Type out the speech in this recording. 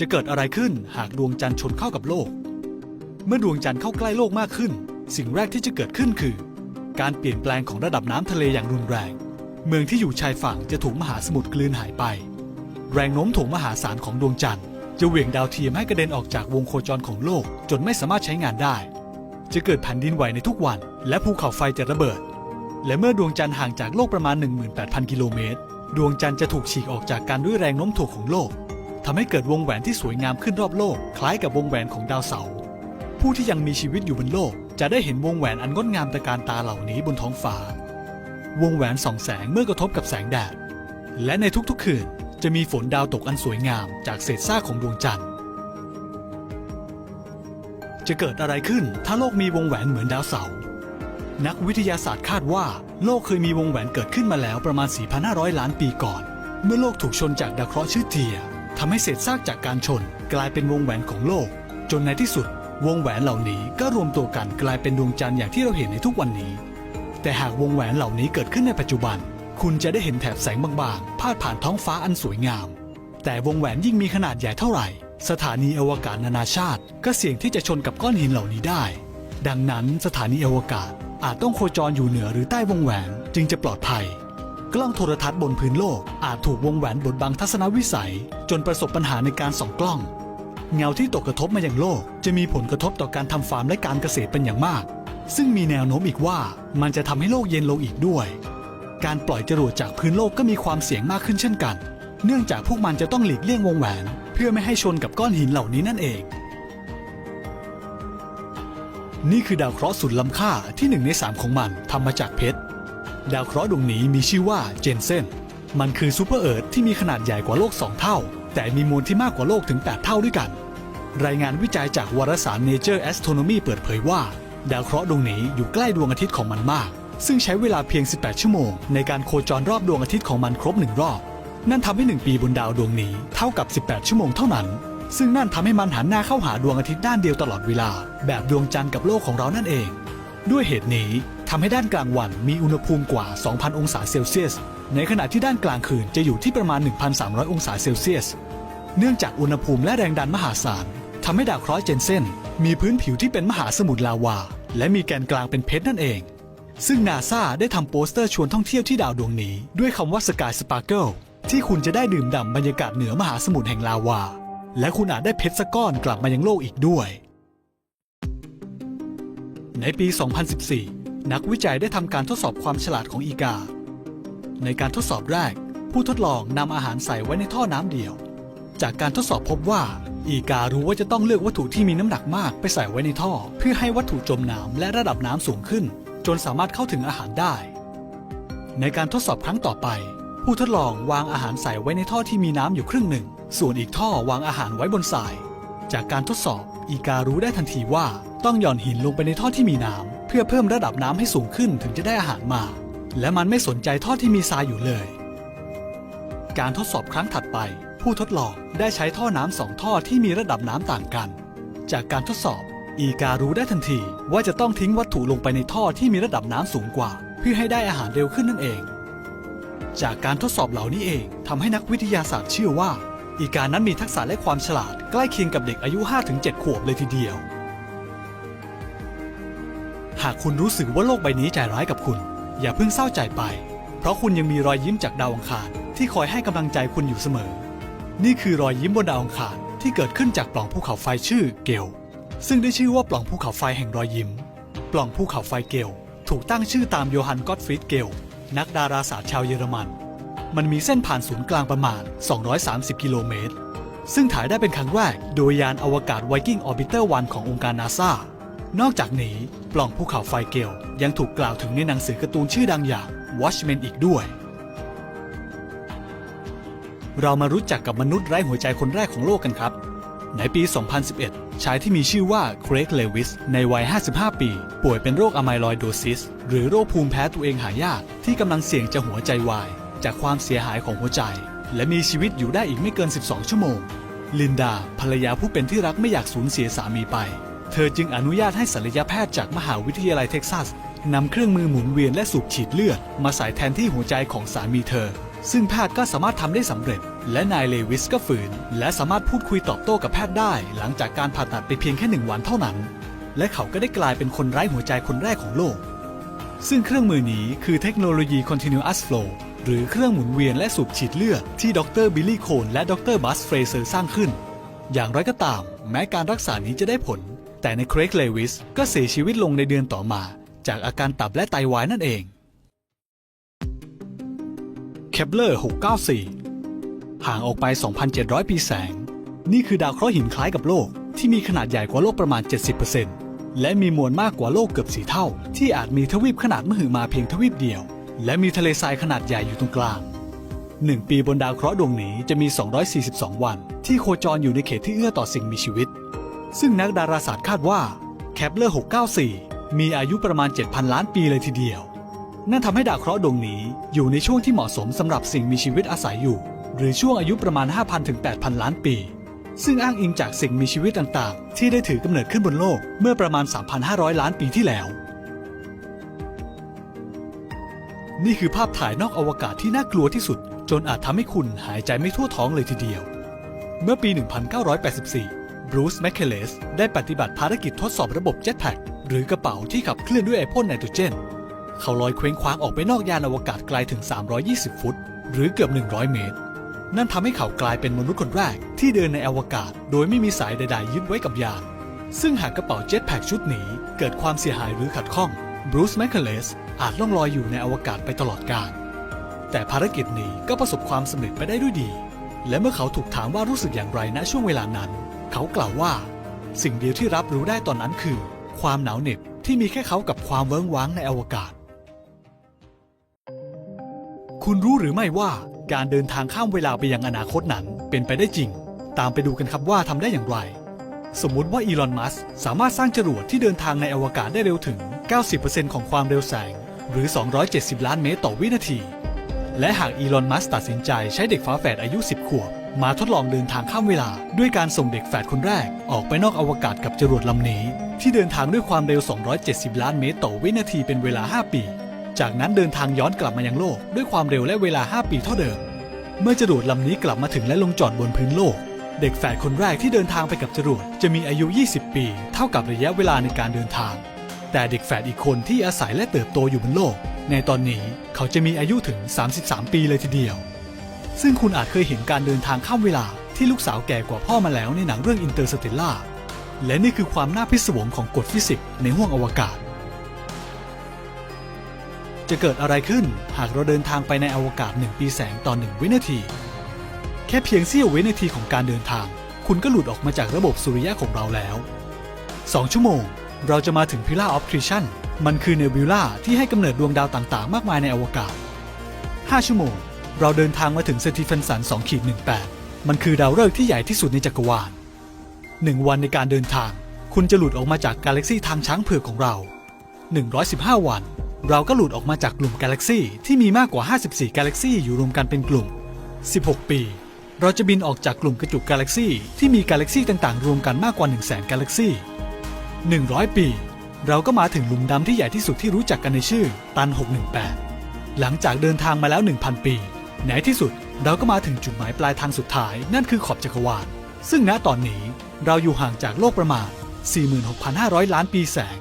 จะเกิดอะไรขึ้นหากดวงจันทร์ชนเข้ากับโลก เมื่อดวงจันทร์เข้าใกล้โลกมากขึ้น สิ่งแรกที่จะเกิดขึ้นคือ การเปลี่ยนแปลงของระดับน้ำทะเลอย่างรุนแรง เมืองที่อยู่ชายฝั่งจะถูกมหาสมุทรกลืนหายไป แรงโน้มถ่วงมหาศาลของดวงจันทร์จะเหวี่ยงดาวเทียมให้กระเด็นออกจากวงโคจรของโลก จนไม่สามารถใช้งานได้ จะเกิดแผ่นดินไหวในทุกวัน และภูเขาไฟจะระเบิด และเมื่อดวงจันทร์ห่างจากโลกประมาณ 18,000 กิโลเมตร ดวงจันทร์จะถูกฉีกออกจากกันด้วยแรงโน้มถ่วงของโลก ทำให้เกิดวงแหวนที่สวยงามขึ้นรอบโลก คล้ายกับวงแหวนของดาวเสาร์ผู้ที่ยังมีชีวิตอยู่บนโลก จะได้เห็นวงแหวนอันงดงามตะการตาเหล่านี้บนท้องฟ้า วงแหวนส่องแสงเมื่อกระทบกับแสงแดด และในทุกๆคืนจะมีฝนดาวตกอันสวยงามจากเศษซากของดวงจันทร์ จะเกิดอะไรขึ้นถ้าโลกมีวงแหวนเหมือนดาวเสาร์ นักวิทยาศาสตร์คาดว่า โลกเคยมีวงแหวนเกิดขึ้นมาแล้วประมาณ 4,500 ล้านปีก่อน เมื่อโลกถูกชนจากดาวเคราะห์ชื่อเทีย ทำให้เศษซากจากการชน กลายเป็นวงแหวนของโลก จนในที่สุด วงแหวนเหล่านี้ก็รวมตัวกันกลายเป็นดวงจันทร์อย่างที่เราเห็นในทุกวันนี้ แต่หากวงแหวนเหล่านี้เกิดขึ้นในปัจจุบัน คุณจะได้เห็นแถบแสงบางๆพาดผ่านท้องฟ้าอันสวยงาม แต่วงแหวนยิ่งมีขนาดใหญ่เท่าไหร่ สถานีอวกาศนานาชาติ ก็เสี่ยงที่จะชนกับก้อนหินเหล่านี้ได้ ดังนั้นสถานีอวกาศอาจต้องโคจรอยู่เหนือหรือใต้วงแหวนจึงจะปลอดภัย กล้องโทรทัศน์บนพื้นโลก อาจถูกวงแหวนบดบังทัศนวิสัย จนประสบปัญหาในการส่องกล้อง เงาที่ตกกระทบมาอยังโลก จะมีผลกระทบต่อการทำฟาร์มและการเกษตรเป็นอย่างมาก ซึ่งมีแนวโน้มอีกว่ามันจะทำให้โลกเย็นลงอีกด้วย การปล่อยจรวดจากพื้นโลกก็มีความเสี่ยงมากขึ้นเช่นกัน เนื่องจากพวกมันจะต้องหลีกเลี่ยงวงแหวน เพื่อไม่ให้ชนกับก้อนหินเหล่านี้นั่นเอง นี่คือดาวเคราะห์สุดล้ำค่าที่หนึ่งในสามของมันทำมาจากเพชร ดาวเคราะห์ดวงนี้มีชื่อว่าเจนเซน มันคือซูเปอร์เอิร์ธที่มีขนาดใหญ่กว่าโลก 2 เท่า แต่มีมวลที่มากกว่าโลกถึง 8 เท่าด้วยกัน รายงานวิจัยจากวารสาร Nature Astronomy เปิดเผยว่า ดาวเคราะห์ดวงนี้อยู่ใกล้ดวงอาทิตย์ของมันมาก ซึ่งใช้เวลาเพียง 18 ชั่วโมง ในการโคจรรอบดวงอาทิตย์ของมันครบหนึ่งรอบ นั่นทำให้ 1 ปีบนดาวดวงนี้เท่ากับ 18 ชั่วโมงเท่านั้น ซึ่งนั่นทำให้มันหันหน้าเข้าหาดวงอาทิตย์ด้านเดียวตลอดเวลา แบบดวงจันทร์กับโลกของเรานั่นเอง ด้วยเหตุนี้ ทำให้ด้านกลางวันมีอุณหภูมิกว่า 2,000 องศาเซลเซียส ในขณะที่ด้านกลางคืนจะอยู่ที่ประมาณ 1,300 องศาเซลเซียส เนื่องจากอุณหภูมิและแรงดันมหาศาลทำให้ดาวเคราะห์เจนเซนมีพื้นผิวที่เป็นมหาสมุทรลาวา และมีแกนกลางเป็นเพชรนั่นเอง ซึ่งนาซาได้ทำโปสเตอร์ชวนท่องเที่ยวที่ดาวดวงนี้ ด้วยคำว่าสกายสปาร์เกิลที่คุณจะได้ดื่มด่ำบรรยากาศเหนือมหาสมุทรแห่งลาวา และคุณอาจได้เพชรสักก้อนกลับมายังโลกอีกด้วย ในปี 2014 นักวิจัยได้ทำการทดสอบความฉลาดของอีกา ในการทดสอบแรก ผู้ทดลองนำอาหารใส่ไว้ในท่อน้ำเดียว จากการทดสอบพบว่า อีการู้ว่าจะต้องเลือกวัตถุที่มีน้ำหนักมากไปใส่ไว้ในท่อ เพื่อให้วัตถุจมน้ำและระดับน้ำสูงขึ้น จนสามารถเข้าถึงอาหารได้ ในการทดสอบครั้งต่อไป ผู้ทดลองวางอาหารใส่ไว้ในท่อที่มีน้ำอยู่ครึ่งหนึ่ง ส่วนอีกท่อวางอาหารไว้บนทราย จากการทดสอบอีการู้ได้ทันทีว่าต้องหย่อนหินลงไปในท่อที่มีน้ำ เพื่อเพิ่มระดับน้ำให้สูงขึ้นถึงจะได้อาหารมา และมันไม่สนใจท่อที่มีทรายอยู่เลย การทดสอบครั้งถัดไป ผู้ทดลองได้ใช้ท่อน้ำสองท่อที่มีระดับน้ำต่างกัน จากการทดสอบ อีการู้ได้ทันทีว่าจะต้องทิ้งวัตถุลงไปในท่อที่มีระดับน้ำสูงกว่า เพื่อให้ได้อาหารเร็วขึ้นนั่นเอง จากการทดสอบเหล่านี้เองทำให้นักวิทยาศาสตร์เชื่อว่า อีกานั้นมีทักษะและความฉลาดใกล้เคียงกับเด็กอายุ 5-7 ขวบเลยทีเดียว หากคุณรู้สึกว่าโลกใบนี้ใจร้ายกับคุณ อย่าเพิ่งเศร้าใจไป เพราะคุณยังมีรอยยิ้มจากดาวอังคารที่คอยให้กำลังใจคุณอยู่เสมอ นี่คือรอยยิ้มบนดาวอังคารที่เกิดขึ้นจากปล่องภูเขาไฟชื่อเกล ซึ่งได้ชื่อว่าปล่องภูเขาไฟแห่งรอยยิ้ม ปล่องภูเขาไฟเกล ถูกตั้งชื่อตามโยฮันกอตฟรีดเกล นักดาราศาสตร์ชาวเยอรมัน มันมีเส้นผ่านศูนย์กลางประมาณ 230 กิโลเมตร ซึ่งถ่ายได้เป็นครั้งแรกโดยยานอวกาศ Viking Orbiter 1ขององค์การนาซา นอกจากนี้ ปล่องภูเขาไฟเกลยังถูกกล่าวถึงในหนังสือการ์ตูนชื่อดังอย่าง Watchmen อีกด้วย เรามารู้จักกับมนุษย์ไร้หัวใจคนแรกของโลกกันครับ ในปี 2011 ชายที่มีชื่อว่าเครกเลวิส ในวัย 55 ปี ป่วยเป็นโรคอะไมลอยโดซิส หรือโรคภูมิแพ้ตัวเองหายาก ที่กำลังเสี่ยงจะหัวใจวาย จากความเสียหายของหัวใจ และมีชีวิตอยู่ได้อีกไม่เกิน 12 ชั่วโมง ลินดาภรรยาผู้เป็นที่รักไม่อยากสูญเสียสามีไป เธอจึงอนุญาตให้ศัลยแพทย์จากมหาวิทยาลัยเท็กซัสนำเครื่องมือหมุนเวียนและสูบฉีดเลือด มาใส่แทนที่หัวใจของสามีเธอ ซึ่งแพทย์ก็สามารถทำได้สำเร็จ และนายเลวิสก็ฝืน และสามารถพูดคุยตอบโต้กับแพทย์ได้ หลังจากการผ่าตัดไปเพียงแค่หนึ่งวันเท่านั้น และเขาก็ได้กลายเป็นคนไร้หัวใจคนแรกของโลก ซึ่งเครื่องมือนี้คือเทคโนโลยี Continuous Flow หรือเครื่องหมุนเวียนและสูบฉีดเลือดที่ดรบิลลี่โคนและดรบัสเฟรเซอร์สร้างขึ้น อย่างไรก็ตาม แม้การรักษานี้จะได้ผล แต่ในเครกเลวิสก็เสียชีวิตลงในเดือนต่อมา จากอาการตับและไตวายนั่นเองเคปเลอร์ 694 ห่างออกไป 2,700 ปีแสง นี่คือดาวเคราะห์หินคล้ายกับโลก ที่มีขนาดใหญ่กว่าโลกประมาณ 70%และมีมวลมากกว่าโลกเกือบสี่เท่า ที่อาจมีทวีปขนาดมหึมาเพียงทวีปเดียว และมีทะเลทรายขนาดใหญ่อยู่ตรงกลางหนึ่งปีบนดาวเคราะห์ดวงนี้จะมี 242 วัน ที่โคจรอยู่ในเขตที่เอื้อต่อสิ่งมีชีวิต ซึ่งนักดาราศาสตร์คาดว่าแคปเลอร์ 694 มีอายุประมาณ 7,000 ล้านปีเลยทีเดียว นั่นทำให้ดาวเคราะห์ดวงนี้อยู่ในช่วงที่เหมาะสมสำหรับสิ่งมีชีวิตอาศัยอยู่ หรือช่วงอายุประมาณ 5,000 ถึง 8,000 ล้านปี ซึ่งอ้างอิงจากสิ่งมีชีวิตต่างๆ ที่ได้ถือกำเนิดขึ้นบนโลกเมื่อประมาณ 3,500 ล้านปีที่แล้ว นี่คือภาพถ่ายนอกอวกาศที่น่ากลัวที่สุด จนอาจทำให้คุณหายใจไม่ทั่วท้องเลยทีเดียว เมื่อปี 1984 บรูซแมคเคเลสได้ปฏิบัติภารกิจทดสอบระบบเจ็ตแพ็กหรือกระเป๋าที่ขับเคลื่อนด้วยไอพ่นไนโตรเจน เขาลอยเคว้งคว้างออกไปนอกยานอวกาศไกลถึง 320 ฟุต หรือเกือบ 100 เมตร นั่นทำให้เขากลายเป็นมนุษย์คนแรกที่เดินในอวกาศ โดยไม่มีสายใดๆยึดไว้กับยาน ซึ่งหากกระเป๋าเจ็ตแพ็กชุดนี้เกิดความเสียหายหรือขัดข้องบรูซแมคเคเลสอาจล่องลอยอยู่ในอวกาศไปตลอดกาลแต่ภารกิจนี้ก็ประสบความสำเร็จไปได้ด้วยดี และเมื่อเขาถูกถามว่ารู้สึกอย่างไรณช่วงเวลานั้น เขากล่าวว่า สิ่งเดียวที่รับรู้ได้ตอนนั้นคือ ความหนาวเหน็บที่มีแค่เขากับความเวิ้งว้างในอวกาศ คุณรู้หรือไม่ว่าการเดินทางข้ามเวลาไปยังอนาคตนั้นเป็นไปได้จริง ตามไปดูกันครับว่าทำได้อย่างไร สมมุติว่าอีลอนมัสสามารถสร้างจรวดที่เดินทางในอวกาศได้เร็วถึง 90%ของความเร็วแสง หรือ 270 ล้านเมตรต่อวินาที และหากอีลอนมัสตัดสินใจใช้เด็กฝาแฝดอายุ 10 ขวบ มาทดลองเดินทางข้ามเวลา ด้วยการส่งเด็กแฝดคนแรก ออกไปนอกอวกาศกับจรวดลำนี้ ที่เดินทางด้วยความเร็ว 270 ล้านเมตรต่อวินาทีเป็นเวลา 5 ปี จากนั้นเดินทางย้อนกลับมายังโลก ด้วยความเร็วและเวลา 5 ปีเท่าเดิม เมื่อจรวดลำนี้กลับมาถึงและลงจอดบนพื้นโลก เด็กแฝดคนแรกที่เดินทางไปกับจรวดจะมีอายุ 20 ปี เท่ากับระยะเวลาในการเดินทาง แต่เด็กแฝดอีกคนที่อาศัยและเติบโตอยู่บนโลก ในตอนนี้เขาจะมีอายุถึง 33 ปีเลยทีเดียว ซึ่งคุณอาจเคยเห็นการเดินทางข้ามเวลาที่ลูกสาวแก่กว่าพ่อมาแล้วในหนังเรื่องอินเตอร์สเตลล่าและนี่คือความน่าพิศวงของกฎฟิสิกส์ในห้วงอวกาศ จะเกิดอะไรขึ้นหากเราเดินทางไปในอวกาศ 1 ปีแสงต่อ 1 วินาที แค่เพียงเสี้ยววินาทีของการเดินทาง คุณก็หลุดออกมาจากระบบสุริยะของเราแล้ว 2 ชั่วโมง เราจะมาถึงพิล่าออฟทริชันมันคือเนบิวล่าที่ให้กำเนิดดวงดาวต่างๆ มากมายในอวกาศ 5 ชั่วโมง เราเดินทางมาถึงเซติฟันสัน2ขีด18 มันคือดาวฤกษ์ที่ใหญ่ที่สุดในจักรวาล 1 วันในการเดินทาง คุณจะหลุดออกมาจากกาแล็กซีทางช้างเผือกของเรา 115 วัน เราก็หลุดออกมาจากกลุ่มกาแล็กซีที่มีมากกว่า 54 กาแล็กซีอยู่รวมกันเป็นกลุ่ม 16 ปีเราจะบินออกจากกลุ่มกระจุกกาแล็กซีที่มีกาแล็กซีต่างๆ รวมกันมากกว่า 1 0 0 0 0แกาแล็กซี 100 ปี เราก็มาถึงหลุมดำที่ใหญ่ที่สุดที่รู้จักกันในชื่อ ตัน 618 หลังจากเดินทางมาแล้ว 1,000 ปีในที่สุดเราก็มาถึงจุดหมายปลายทางสุดท้ายนั่นคือขอบจักรวาล ซึ่งณตอนนี้เราอยู่ห่างจากโลกประมาณ 46,500 ล้านปีแสง